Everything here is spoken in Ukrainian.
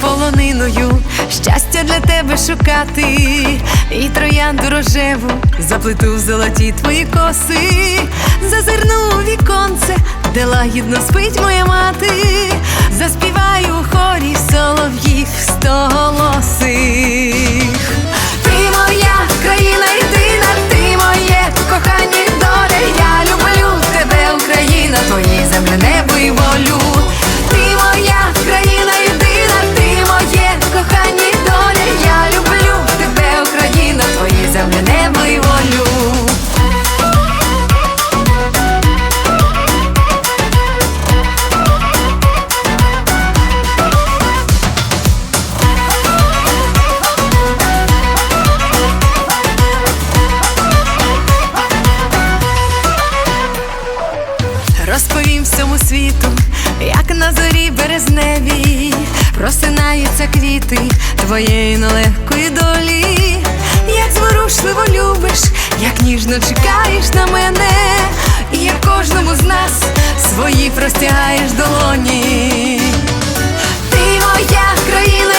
полониною, щастя для тебе шукати, і троянду рожеву заплету в золоті твої коси, зазирну у віконце, де лагідно спить моя мати, заспіваю у хорі солов'їв стоголосих. Розповім всьому світу, як на зорі березневій просинаються квіти твоєї нелегкої долі, як зворушливо любиш, як ніжно чекаєш на мене, і як кожному з нас свої простягаєш долоні. Ти моя країна